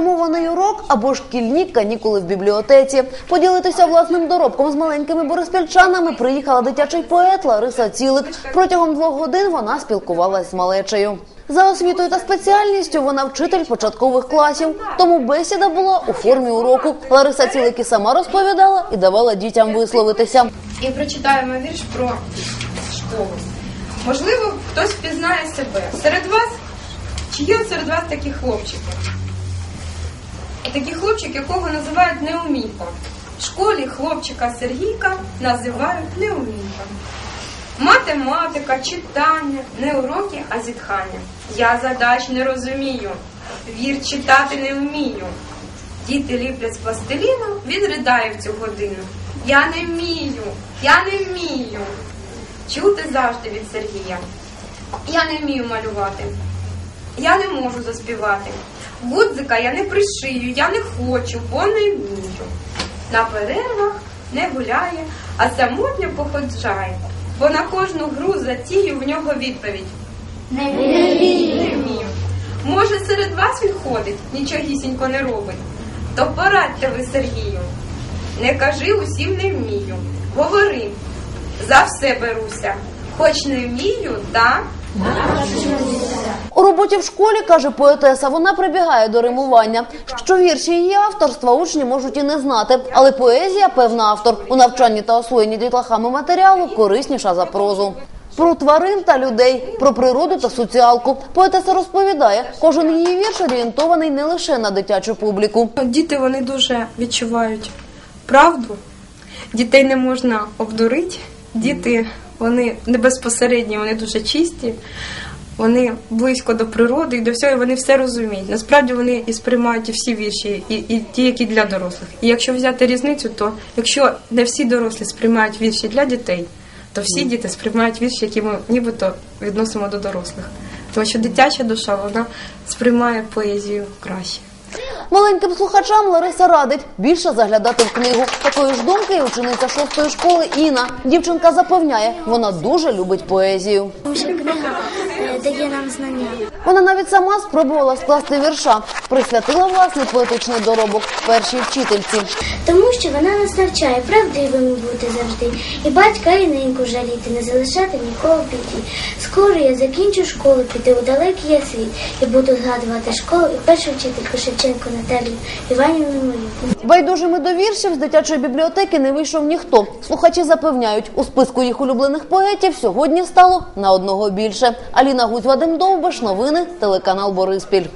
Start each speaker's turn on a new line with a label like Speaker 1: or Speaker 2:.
Speaker 1: неримований урок або шкільні канікули в бібліотеці. Поділитися власним доробком з маленькими бориспільчанами приїхала дитячий поет Лариса Цілик. Протягом двох годин вона спілкувалась з малечею. За освітою та спеціальністю вона вчитель початкових класів, тому бесіда була у формі уроку. Лариса Цілик і сама розповідала і давала дітям висловитися.
Speaker 2: і прочитаємо вірш про школу. Можливо, хтось впізнає себе. Серед вас, чи є серед вас такі хлопчики? Такий хлопчик, якого називають Неумійка. В школі хлопчика Сергійка називають Неумійка. Математика, читання, не уроки, а зітхання. Я задач не розумію, вір читати не вмію. Діти ліплять з пластиліну, він ридає в цю годину. Я не вмію, я не вмію. Чути завжди від Сергія. Я не вмію малювати. Я не можу заспівати. Гудзика я не пришию, я не хочу, бо не вмію. На перервах не гуляє, а самотньо походжає, бо на кожну гру затію в нього відповідь. Не вмію. Може, серед вас він ходить, нічогісінько не робить. То порадьте ви Сергію. Не кажи усім не вмію. Говори, за все беруся. Хоч не вмію, та
Speaker 1: У роботі в школі каже поетеса, вона прибігає до римування. Що вірші її авторства учні можуть і не знати, але поезія, певна автор, у навчанні та освоєнні дітлахами матеріалу корисніша за прозу. Про тварин та людей, про природу та соціалку. Поетеса розповідає, кожен її вірш орієнтований не лише на дитячу публіку.
Speaker 2: Діти вони дуже відчувають правду. Дітей не можна обдурити. Діти вони не безпосередні, вони дуже чисті, вони близько до природи і до всього, і вони все розуміють. Насправді вони і сприймають і всі вірші, і, і ті, які для дорослих. І якщо взяти різницю, то якщо не всі дорослі сприймають вірші для дітей, то всі діти сприймають вірші, які ми нібито відносимо до дорослих. Тому що дитяча душа вона сприймає поезію краще.
Speaker 1: Маленьким слухачам Лариса радить більше заглядати в книгу. Такої ж думки і учениця шостої школи Інна. Дівчинка запевняє, вона дуже любить поезію.
Speaker 3: Тому що книга е, дає нам знання.
Speaker 1: Вона навіть сама спробувала скласти вірша, присвятила власний поетичний доробок першій вчительці.
Speaker 3: Тому що вона нас навчає правдивими бути завжди. І батька, і неньку жаліти, не залишати нікого біді. Скоро я закінчу школу, піду у далекий я світ і буду згадувати школу і першу вчительку Шевченко Наталію Іванівну мою.
Speaker 1: Байдужими до віршів з дитячої бібліотеки не вийшов ніхто. Слухачі запевняють, у списку їх улюблених поетів сьогодні стало на одного більше. Аліна Вадим Довбаш, новини, телеканал Бориспіль.